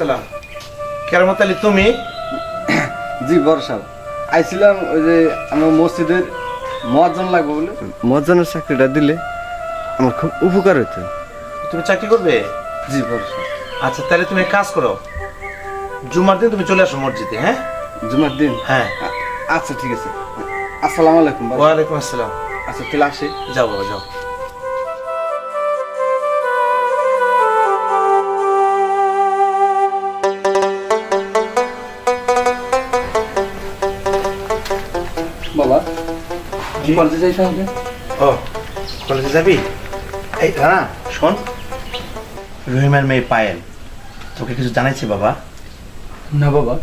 আসসালাম। কেরামত আলী তুমি? জি বর্ষাল আইছিলাম ওই যে আমার মসজিদের মহাজন লাগবে বলে। মহাজনের চাকরিটা দিলে আমার খুব উপকার হতো তুমি চাকরি করবে? জি বর্ষাল আচ্ছা তাহলে তুমি এক কাজ করো। জুমার দিন তুমি চলে আসো মসজিদে হ্যাঁ? জুমার দিন? হ্যাঁ। আচ্ছা ঠিক আছে। আসসালামু আলাইকুম ওয়ালাইকুম আসসালাম। আচ্ছা তাহলে আসি। যাও বাবা যাও। কলেজে যাই তাহলে ও কলেজে যাবি? এই রানা শোন। রহিমের মেয়ে পায়েল তোকে কিছু জানাইছে বাবা? না বাবা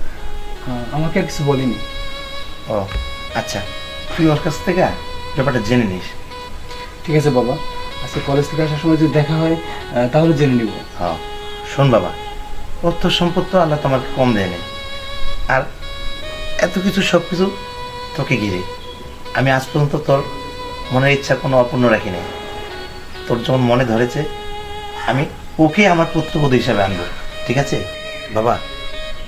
আমাকে আর কিছু বলেনি। ও আচ্ছা তুই ওর কাছ থেকে ব্যাপারটা জেনে নিস। ঠিক আছে বাবা আজকে কলেজ থেকে আসার সময় যদি দেখা হয় তাহলে জেনে নিব। হ্যাঁ শোন বাবা অর্থ সম্পদ তো আল্লাহ তোমাকে কম দেয়নি। আর এত কিছু সব কিছু তোকে ঘিরে। আমি আজ পর্যন্ত তোর মনের ইচ্ছা কোনো অপূর্ণ রাখিনি। তোর যখন মনে ধরেছে আমি ওকে আমার পুত্রবধূ হিসাবে আনব ঠিক আছে? বাবা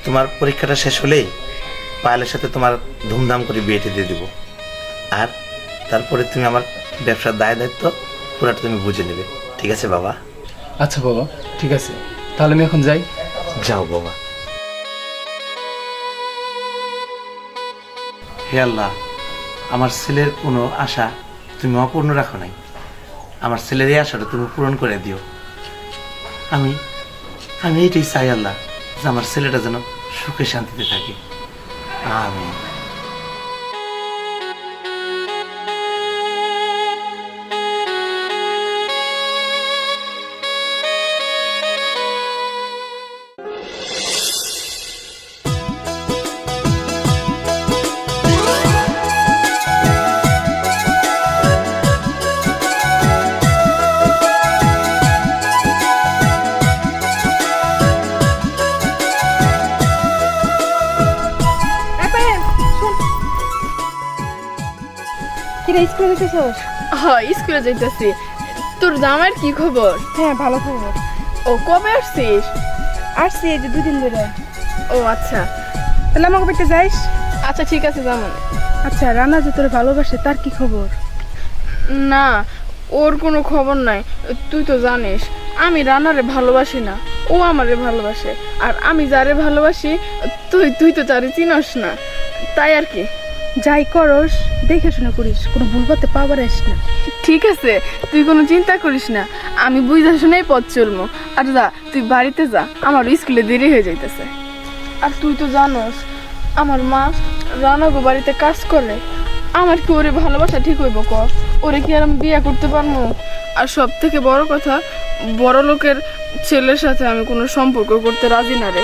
তোমার পরীক্ষাটা শেষ হলেই পায়েলের সাথে তোমার ধুমধাম করে বিয়েটি দিয়ে দেবো। আর তারপরে তুমি আমার ব্যবসার দায় দায়িত্ব পুরাটা তুমি বুঝে নেবে ঠিক আছে বাবা? আচ্ছা বাবা ঠিক আছে। তাহলে আমি এখন যাই। যাও বাবা। হে আল্লাহ আমার ছেলের কোনো আশা তুমি অপূর্ণ রাখো নাই। আমার ছেলের এই আশাটা তুমি পূরণ করে দিও। আমি আমি এটাই চাই আল্লাহ, যে আমার ছেলেটা যেন সুখে শান্তিতে থাকে। আমি স্কুলে যেতেছস হয় স্কুলে যাইতেছি। তোর জামাইয়ের কি খবর? হ্যাঁ ভালো খবর। ও কবে আসছিস? আসছি এই যে দুদিন ধরে। ও আচ্ছা। তাহলে আমাকে পেতে যাইস? আচ্ছা ঠিক আছে যেমন আচ্ছা রানা যে তোর ভালোবাসে তার কি খবর? না ওর কোনো খবর নাই। তুই তো জানিস আমি রানারে ভালোবাসি না। ও আমারে ভালোবাসে। আর আমি যারে ভালোবাসি তুই তুই তো তারে চিনস না। তাই আর কি? যাই করস, দেখে শুনে করিস, কোনো ভুল পথে পাবার আস না। ঠিক আছে, তুই কোনো চিন্তা করিস না, আমি বুঝা শুনেই পথ চলবো। আর যা, তুই বাড়িতে যা আমার স্কুলে দেরি হয়ে যাইতেছে। আর তুই তো জানোস, আমার মা রানাগো বাড়িতে কাজ করে। আমার কি ওরে ভালোবাসা ঠিক হইব ক? ওরে কি আর আমি বিয়ে করতে পারব? আর সব থেকে বড় কথা বড় লোকের ছেলের সাথে আমি কোনো সম্পর্ক করতে রাজি না রে।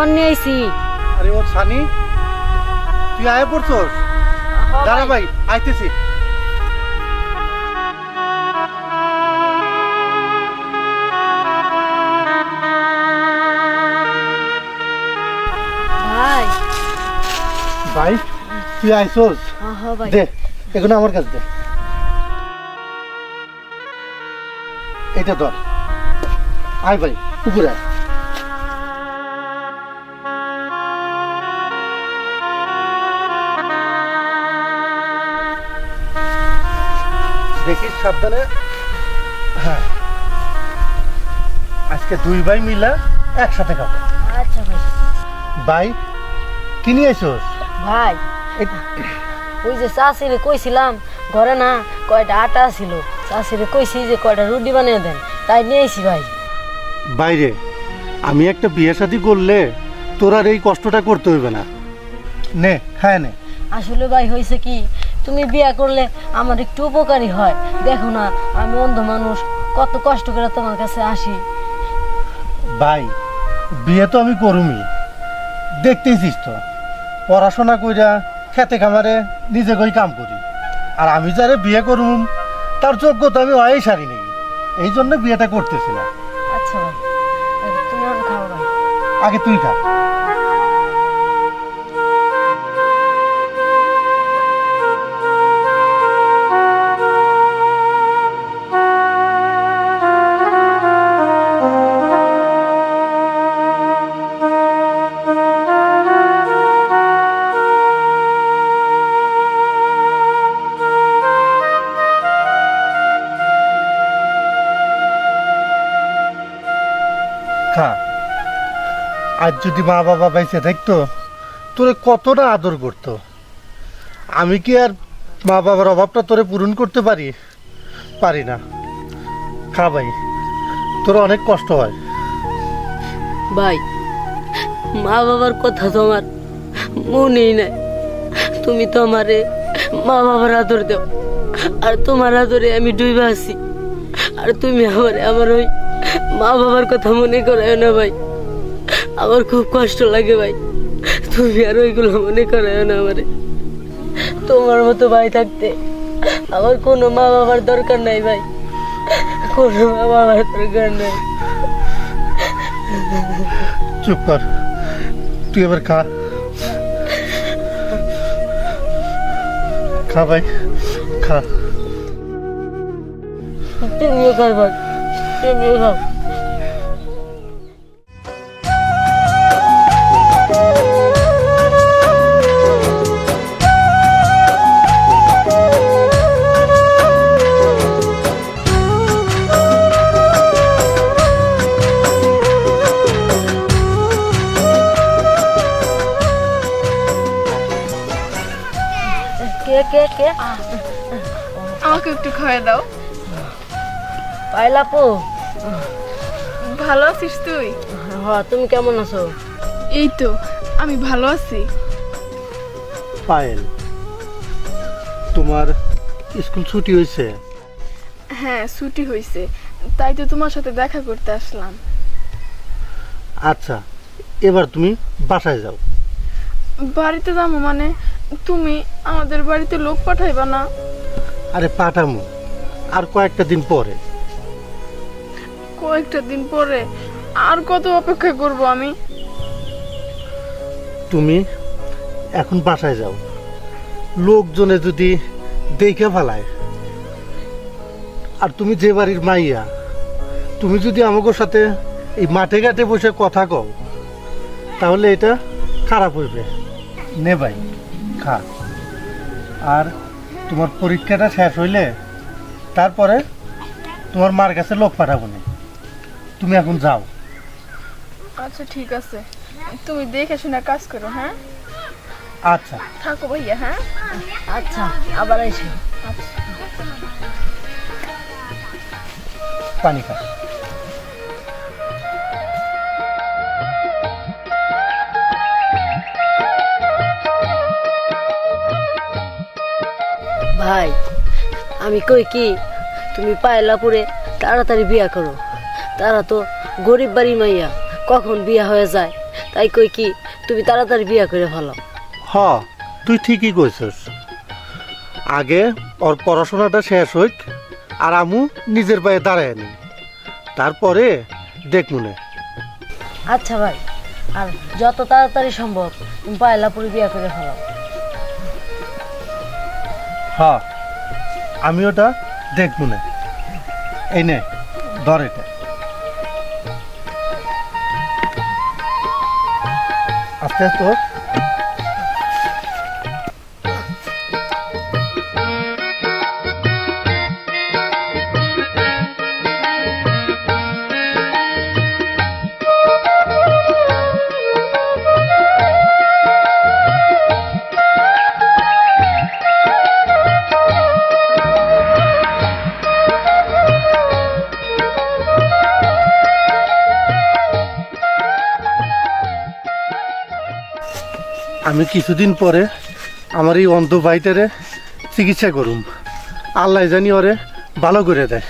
খাওয়ার নিয়ে আইছি। আরে ও সানি তুই আয় পড়ছস? দাঁড়া ভাই আইতেছি। ভাই। ভাই তুই আইছস? আহ ভাই। দে এগুলো আমার কাছে দে। এটা ধর। আয় ভাই উপরে আয়। দেখিস সাবধানে। হ্যাঁ। আজকে দুই ভাই মিলা একসাথে খাব। আচ্ছা ভাই। ভাই কি নিয়ে আইছস ভাই ওই যে চাষিরে কইছিলাম ঘরে না কয়টা আটা ছিল। চাষিরে কইছি যে কয়টা রুটি বানিয়ে দেন তাই নিয়ে আইছি ভাই। বাইরে আমি একটা বিয়ে শাদি করলে তোর আর এই কষ্টটা করতে হইবে না। নে হ্যাঁ নে। আসলে ভাই হয়েছে কি তুমি বিয়া করলে আমার একটু উপকারী হয়। দেখো না আমি অন্ধ মানুষ কত কষ্ট করে তোমার কাছে আসি। ভাই বিয়ে তো আমি করুমি। দেখতেইছিস তো পড়াশোনা কইরা খেতে খামারে নিজে কই কাম করি। আর আমি যারে বিয়ে করুম তার যোগ্যতা আমি হয়েই সারি নেই। এই জন্য বিয়েটা করতেছি না। আচ্ছা ভাই তুমি এখন খাও ভাই আগে তুই খা। খা আর যদি মা বাবা বাইসে থাকতো, তোরে কতটা আদর করতো। আমি কি আর মা বাবার অভাবটা তোরে পূরণ করতে পারি? পারি না। খা ভাই, তোর অনেক কষ্ট হয়। ভাই, মা বাবার কথা তোমার মনেই নাই। তুমি তো আমারে মা বাবার আদর দাও। আর তোমার আদরে আমি ডুবে আছি। আর তুমি আমার আমার ওই মা বাবার কথা মনে করায় না ভাই। আমার খুব কষ্ট লাগে ভাই। তুমি আর ওইগুলো মনে করায় না আমারে। তোমার মতো ভাই থাকতে আমার কোনো মা বাবার দরকার নাই ভাই। কোনো মা বাবার দরকার নাই। চুপ কর। তুই এবার খা। খা ভাই খা। তুমিও খাও ভাই। তুমিও খাও। কে কে? আমাকে একটু খাওয়াই দাও। পাইলাপু। ভালো আছিস তুই? হ তুমি কেমন আছো? এই তো আমি ভালো আছি। পায়েল তোমার স্কুল ছুটি হয়েছে? হ্যাঁ ছুটি হয়েছে। তাই তো তোমার সাথে দেখা করতে আসলাম। আচ্ছা এবার তুমি বাসায় যাও। বাড়িতে যাব মানে? তুমি আমাদের বাড়িতে লোক পাঠাইবা না? আরে পাঠামো আর কয়েকটা দিন পরে। কয়েকটা দিন পরে? আর কত অপেক্ষা করব আমি? তুমি এখন বাসায় যাও। লোকজনে যদি দেখে ফেলায় আর তুমি যে বাড়ির মাইয়া তুমি যদি আমাকে সাথে এই মাঠে ঘাটে বসে কথা কও তাহলে এটা খারাপ হইবে। নে ভাই। খা আর তোমার পরীক্ষাটা শেষ হইলে তারপরে তোমার মার কাছে লোক পাঠাবো না। তুমি এখন যাও। আচ্ছা ঠিক আছে। তুমি দেখে শুনে কাজ করো হ্যাঁ? আচ্ছা। থাকো ভাইয়া হ্যাঁ? আচ্ছা আবার এসো পানি খা ভাই আমি কই কি তুমি পায়লা পায়লাপুরে তাড়াতাড়ি বিয়া করো। তারা তো গরিব বাড়ি মাইয়া কখন বিয়া হয়ে যায়? তাই কই কি তুমি তাড়াতাড়ি বিয়া করে ভালো হ তুই ঠিকই কইছস। আগে ওর পড়াশোনাটা শেষ হইক আর আমু নিজের পায়ে দাঁড়ায় নি। তারপরে দেখ মনে। আচ্ছা ভাই আর যত তাড়াতাড়ি সম্ভব তুমি পায়লাপুরে বিয়া করে ভালো হ আমি ওটা দেখব না। এই নে ধর এটা। আস্তে আস্তে আমি কিছুদিন পরে আমার এই অন্ধ ভাইটারে চিকিৎসা করুম। আল্লাহ জানি ওরে ভালো করে দেয়।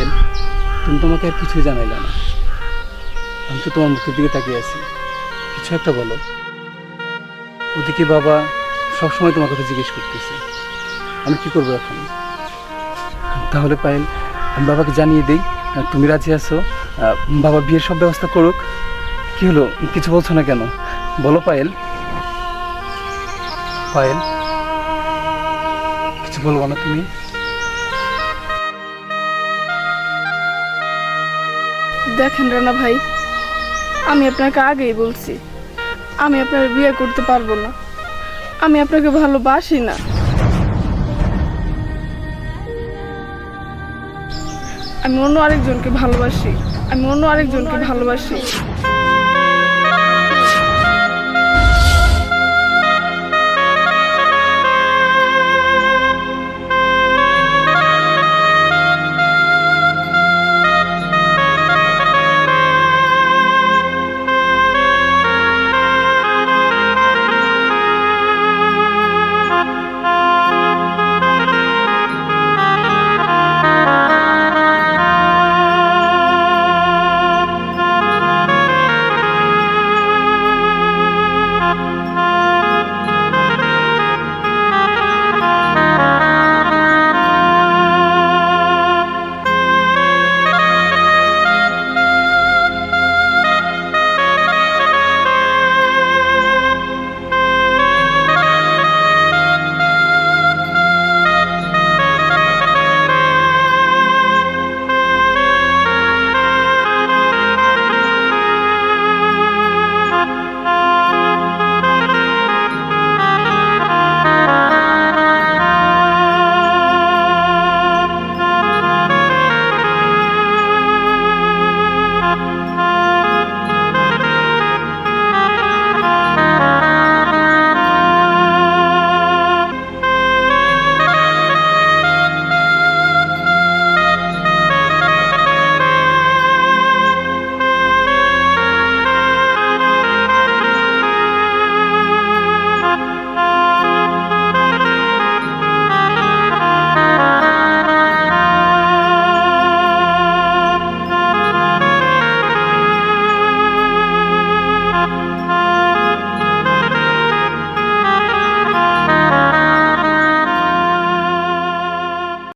পায়েল তুমি তোমাকে আর কিছুই জানাইলে না। আমি তো তোমার মুখের দিকে তাকিয়ে আছি। কিছু একটা বলো। ওদিকে বাবা সবসময় তোমার কথা জিজ্ঞেস করতেছে। আমি কি করব এখন? তাহলে পায়েল, আমি বাবাকে জানিয়ে দিই তুমি রাজি আছো? বাবা বিয়ের সব ব্যবস্থা করুক। কি হলো? কিছু বলছো না কেন? বলো পায়েল। পায়েল, কিছু বলব না তুমি? দেখেন রানা ভাই, আমি আপনাকে আগেই বলছি, আমি আপনার বিয়ে করতে পারব না। আমি আপনাকে ভালোবাসি না। আমি অন্য আরেকজনকে ভালোবাসি, আমি অন্য আরেকজনকে ভালোবাসি।